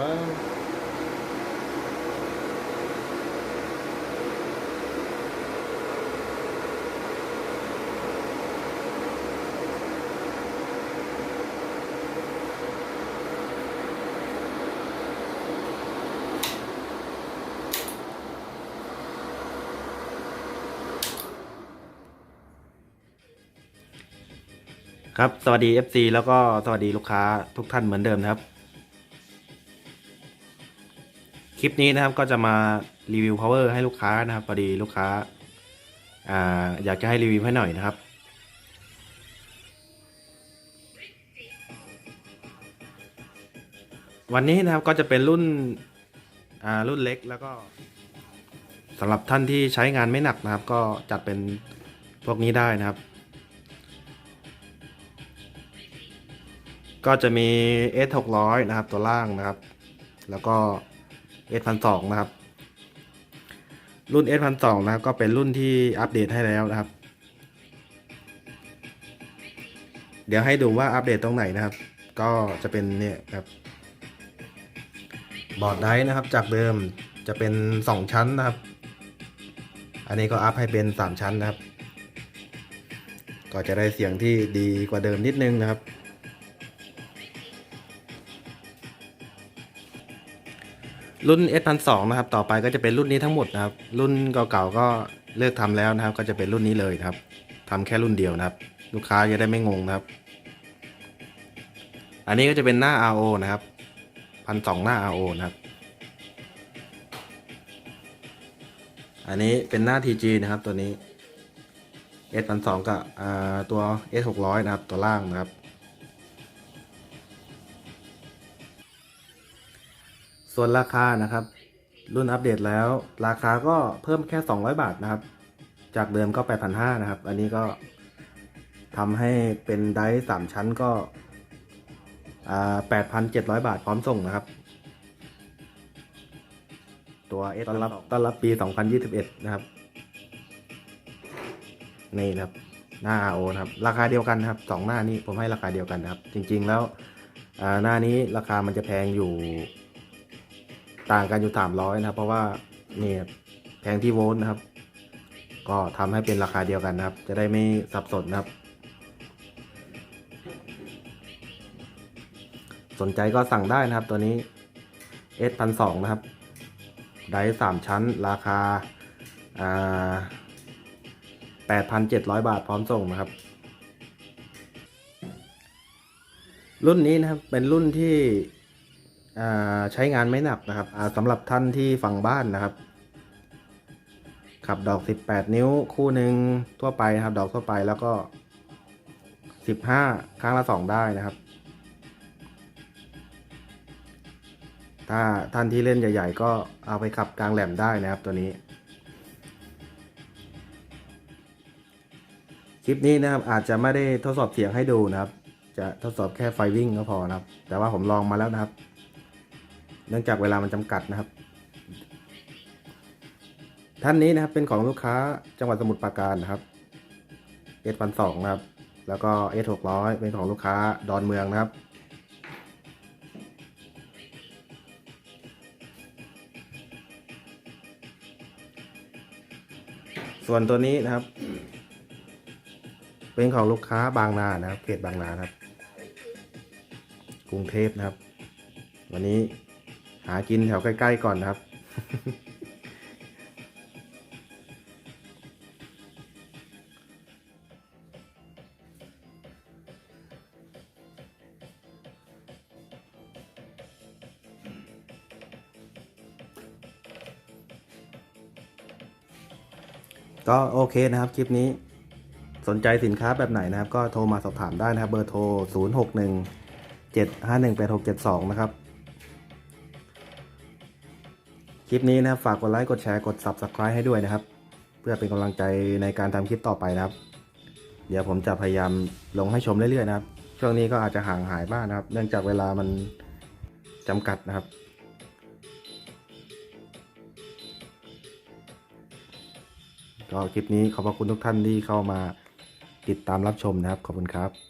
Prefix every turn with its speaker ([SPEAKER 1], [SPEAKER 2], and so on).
[SPEAKER 1] เอาแล้วครับ สวัสดี FC แล้วก็สวัสดีลูกค้าทุกท่านเหมือนเดิมนะครับ คลิปนี้นะครับก็จะมารีวิว power ให้ลูกค้านะครับพอดีลูกค้าอ่าอยากจะให้รีวิวให้หน่อยนะครับ วันนี้นะครับก็จะเป็นรุ่นอ่ารุ่นเล็กแล้วก็สำหรับท่านที่ใช้งานไม่หนักนะครับ ก็จัดเป็นพวกนี้ได้นะครับ ก็จะมี S 6 0 0 นะครับตัวล่างนะครับ แล้วก็ S 1 2 0 0นะครับ รุ่น S 1 2 0 0นะครับ ก็เป็นรุ่นที่อัปเดตให้แล้วนะครับ เดี๋ยวให้ดูว่าอัปเดตตรงไหนนะครับ ก็จะเป็นเนี่ยครับ บอร์ดไดนะครับ จากเดิมจะเป็น 2 ชั้นนะครับ อันนี้ก็อัพให้เป็น 3 ชั้นนะครับ ก็จะได้เสียงที่ดีกว่าเดิมนิดนึงนะครับ รุ่น S 1 2 0นะครับ ต่อไปก็จะเป็นรุ่นนี้ทั้งหมดนะครับ รุ่นเก่าๆก็เลิกทำแล้วนะครับ ก็จะเป็นรุ่นนี้เลยครับทำแค่รุ่นเดียวนะครับ ลูกค้าจะได้ไม่งงนะครับ อันนี้ก็จะเป็นหน้า RO นะครับพันสองหน้า RO นะครับ อันนี้เป็นหน้า TG นะครับตัวนี้ S 1 2กับตัว S 6 0 0 นะครับตัวล่างนะครับ ส่วนราคานะครับ รุ่นอัปเดตแล้ว ราคาก็เพิ่มแค่ 200 บาทนะครับ จากเดิมก็ 8,500นะครับ อันนี้ก็ทำให้เป็นไดร์สามชั้นก็อ่า8,700 บาทพร้อมส่งนะครับ ตัวเอต้อนรับต้อนรับปี 2021 นะครับ นี่นะครับ หน้า RO นะครับ ราคาเดียวกันนะครับสองหน้านี้ผมให้ราคาเดียวกันนะครับ จริงๆแล้วอ่าหน้านี้ราคามันจะแพงอยู่ ต่างกันอยู่สามร้อยนะครับ เพราะว่าเนี่ยแพงที่โวลต์นะครับ ก็ทำให้เป็นราคาเดียวกันนะครับ จะได้ไม่สับสนนะครับ สนใจก็สั่งได้นะครับตัวนี้ S พันสองนะครับไดร์สามชั้นราคาแปดพันเจ็ดร้อยบาทพร้อมส่งนะครับ รุ่นนี้นะครับเป็นรุ่นที่ ใช้งานไม่หนักนะครับสำหรับท่านที่ฟังบ้านนะครับ ขับดอก 18 นิ้วคู่หนึ่งทั่วไปนะครับ ดอกทั่วไปแล้วก็ 15ครั้งละ 2 ได้นะครับ ถ้าท่านที่เล่นใหญ่ ๆ ก็เอาไปขับกลางแหลมได้นะครับตัวนี้คลิปนี้นะครับอาจจะไม่ได้ทดสอบเสียงให้ดูนะครับ จะทดสอบแค่ไฟวิ่งก็พอนะครับ แต่ว่าผมลองมาแล้วนะครับ เนื่องจากเวลามันจำกัดนะครับ ท่านนี้นะครับเป็นของลูกค้าจังหวัดสมุทรปราการนะครับเอสพันสองนะครับ แล้วก็เอสหกร้อยเป็นของลูกค้าดอนเมืองนะครับ ส่วนตัวนี้นะครับ เป็นของลูกค้าบางนานะครับเขตบางนานะครับ กรุงเทพนะครับ วันนี้ หากินแถวใกล้ๆก่อนนะครับ ก็โอเคนะครับคลิปนี้สนใจสินค้าแบบไหนนะครับ ก็โทรมาสอบถามได้นะครับ เบอร์โทร 0 6 1 7 5 1 8 6 7 2 นะครับ คลิปนี้นะครับฝากกดไลค์กดแชร์กด Subscribe ให้ด้วยนะครับ เพื่อเป็นกำลังใจในการทำคลิปต่อไปนะครับ เดี๋ยวผมจะพยายามลงให้ชมเรื่อยๆนะครับ ช่วงนี้ก็อาจจะห่างหายบ้างนะครับ เนื่องจากเวลามันจำกัดนะครับ ก็คลิปนี้ขอบพระคุณทุกท่านที่เข้ามาติดตามรับชมนะครับ ขอบคุณครับ